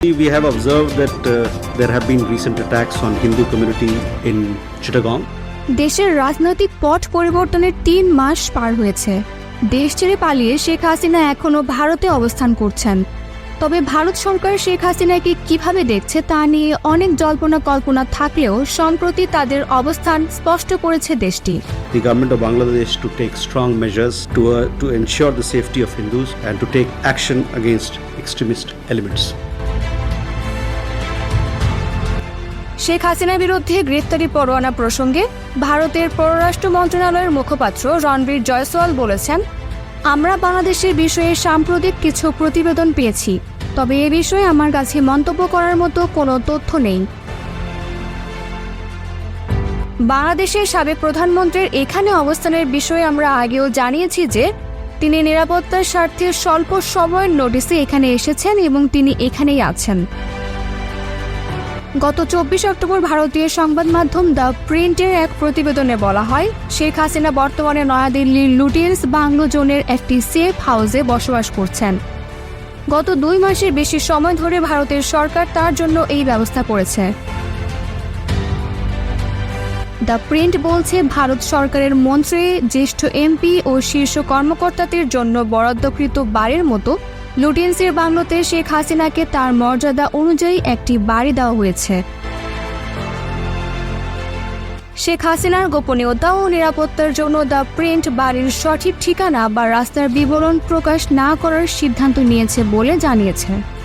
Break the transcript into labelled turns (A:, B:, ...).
A: We have observed that uh, there have been recent attacks on Hindu community in Chittagong.
B: দেশের রাজনৈতিক পট পরিবর্তনের তিন মাস পার হয়েছে দেশ ছেড়ে পালিয়ে শেখ হাসিনা এখনও ভারতে অবস্থান করছেন তবে ভারত সরকার শেখ হাসিনাকে কীভাবে দেখছে তা নিয়ে অনেক জল্পনা কল্পনা থাকলেও সম্প্রতি তাদের অবস্থান স্পষ্ট করেছে দেশটি
A: The government of Bangladesh to take strong measures to, uh, to ensure the safety of Hindus and to take action against extremist elements.
B: Sheikh হাসিনার বিরুদ্ধে গ্রেপ্তারি পরোয়ানা প্রসঙ্গে ভারতের পররাষ্ট্র মন্ত্রণালয়ের মুখপাত্র রণবীর জয়সওয়াল বলেছেন, আমরা বাংলাদেশের বিষয়ে সাম্প্রতিক কিছু প্রতিবেদন পেয়েছি, তবে এ বিষয়ে আমার কাছে মন্তব্য করার মতো কোনো তথ্য নেই। বাংলাদেশের সাবেক প্রধানমন্ত্রীর এখানে অবস্থানের বিষয়ে আমরা আগেও জানিয়েছি যে, তিনি নিরাপত্তার স্বার্থে স্বল্প সময়ের নোটিসে এখানে এসেছেন এবং তিনি এখানেই আছেন। গত চব্বিশ অক্টোবর ভারতীয় সংবাদ মাধ্যম দ্য প্রিন্টের এক প্রতিবেদনে বলা হয়, শেখ হাসিনা বর্তমানে নয়াদিল্লির লুটিয়েন্স বাংলো জোনের একটি সেফ হাউসে বসবাস করছেন। গত দুই মাসের বেশি সময় ধরে ভারতের সরকার তার জন্য এই ব্যবস্থা করেছে। দ্য প্রিন্ট বলছে, ভারত সরকারের মন্ত্রী, জ্যেষ্ঠ এমপি ও শীর্ষ কর্মকর্তাদের জন্য বরাদ্দকৃত বাড়ির মতো লুটেন্সের বাংলোতে শেখ হাসিনাকে তার মর্যাদা অনুযায়ী একটি বাড়ি দেওয়া হয়েছে। শেখ হাসিনার গোপনীয়তা ও নিরাপত্তার জন্য দ্য প্রিন্ট বাড়ির সঠিক ঠিকানা বা রাস্তার বিবরণ প্রকাশ না করার সিদ্ধান্ত নিয়েছে বলে জানিয়েছে।